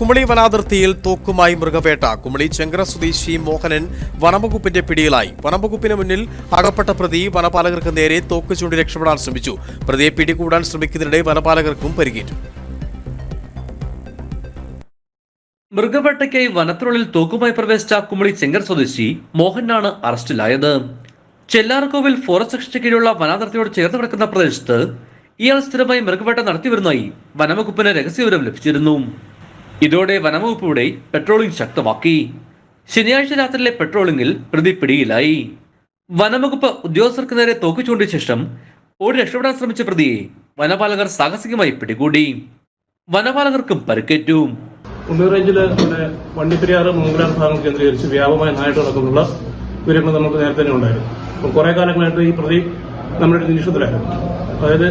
കുമളി വനാതിർത്തിയിൽ തോക്കുമായി മൃഗവേട്ട. കുമളി ചെങ്കര സ്വദേശി മോഹനൻ വനംവകുപ്പിന്റെ പിടിയിലായി. വനംവകുപ്പിന് മുന്നിൽ അകപ്പെട്ട പ്രതി വനപാലകർക്ക് നേരെ തോക്ക് ചൂണ്ടി രക്ഷപ്പെടാൻ ശ്രമിച്ചു. പ്രതിയെ പിടികൂടാൻ ശ്രമിക്കുന്നതിനിടെ വനപാലകർക്കും പരിക്കേറ്റു. മൃഗവേട്ടയ്ക്കായി വനത്തിനുള്ളിൽ തോക്കുമായി പ്രവേശിച്ച കുമളി ചെങ്കർ സ്വദേശി മോഹനാണ് അറസ്റ്റിലായത്. ചെല്ലാർകോവിൽ ഫോറസ്റ്റ് സെക്ഷന് കീഴിലുള്ള വനാതിർത്തിയോട് ചേർന്ന് കിടക്കുന്ന പ്രദേശത്ത് ഇയാൾ സ്ഥിരമായി മൃഗവേട്ട നടത്തിവരുന്നതായി വനംവകുപ്പിന് രഹസ്യവിവരം ലഭിച്ചിരുന്നു. ഇതോടെ വനംവകുപ്പിയുടെ പെട്രോളിംഗ് ശക്തമാക്കി. ശനിയാഴ്ച രാത്രിയിലെ പെട്രോളിംഗിൽ പ്രതി പിടിയിലായി. വനംവകുപ്പ് ഉദ്യോഗസ്ഥർക്ക് നേരെ തോക്ക് ചൂണ്ടിയ ശേഷം ഓടി രക്ഷപ്പെടാൻ ശ്രമിച്ച പ്രതിയെ വനപാലകർ സാഹസികമായി പിടികൂടി. വനപാലകർക്കും പരിക്കേറ്റു. കുണ്ടൂർ റേഞ്ചിൽ നമ്മുടെ വണ്ടിപ്പെരിയാറ് മൂങ്കലാർ ഭാഗം കേന്ദ്രീകരിച്ച് വ്യാപകമായ നായിട്ട് നടക്കുന്നുള്ള വിവരങ്ങൾ നമുക്ക് നേരത്തെ തന്നെ ഉണ്ടായിരുന്നു. അപ്പം കുറെ കാലങ്ങളായിട്ട് ഈ പ്രതി നമ്മുടെ നിരീക്ഷണത്തിലായിരുന്നു. അതായത്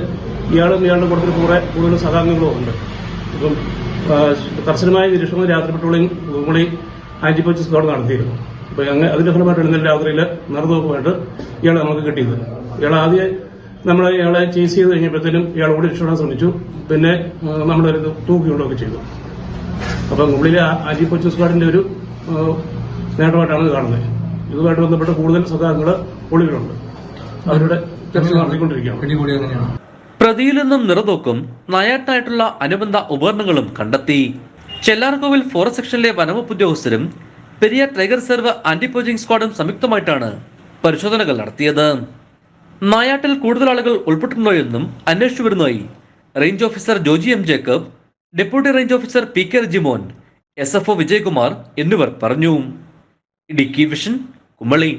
ഇയാളും ഇയാളുടെ കൂട്ടത്തിൽ കൂടെ കൂടുതൽ സഹാംഗങ്ങളും ഉണ്ട്. ഇപ്പം ആ, കർശനമായ നിരീക്ഷണം രാത്രി പെട്രോളിംഗ് കുമളി ആന്റിപ്പോച്ച് സ്ക്വാഡ് നടത്തിയിരുന്നു. അപ്പൊ അങ്ങനെ അതിന്റെ ഫലമായിട്ട് ഇന്നലെ രാത്രിയിൽ നടന്നുപോക്കുമായിട്ട് ഇയാളെ നമുക്ക് കിട്ടിയത്. ഇയാൾ ആദ്യം നമ്മൾ ഇയാളെ ചേസ് ചെയ്ത് കഴിഞ്ഞപ്പോഴത്തേനും ഇയാൾ ഓടി രക്ഷപ്പെടാൻ ശ്രമിച്ചു. പിന്നെ നമ്മളൊരു തൂക്കിക്കൊണ്ടൊക്കെ ചെയ്തു. അപ്പം കുമളിയിലെ കൊച്ചു സ്ക്വാഡിന്റെ ഒരു നേട്ടമായിട്ടാണ് കാണുന്നത്. ഇതുമായിട്ട് ബന്ധപ്പെട്ട് കൂടുതൽ സദാംഗങ്ങൾ ഒളിവിലുണ്ട് അവരുടെ തെരച്ചിൽ നടത്തിക്കൊണ്ടിരിക്കുകയാണ്. പ്രതിയിൽ നിന്നും നിറതോക്കും നായാട്ടായിട്ടുള്ള അനുബന്ധ ഉപകരണങ്ങളും കണ്ടെത്തി. ചെല്ലാർകോവിൽ ഫോറസ്റ്റ് സെക്ഷനിലെ വനവകുപ്പ് ഉദ്യോഗസ്ഥരും Periyar tiger reserve anti poaching സ്ക്വാഡും സംയുക്തമായിട്ടാണ് പരിശോധനകൾ നടത്തിയത്. നായാട്ടിൽ കൂടുതൽ ആളുകൾ ഉൾപ്പെട്ടിട്ടുണ്ടോ എന്നും അന്വേഷിച്ചു വരുന്നതായി range officer Joji M Jacob deputy range officer P K Rijimon S F O Vijayakumar എന്നിവർ പറഞ്ഞു. ഇടുക്കി വിഷൻ കുമളി.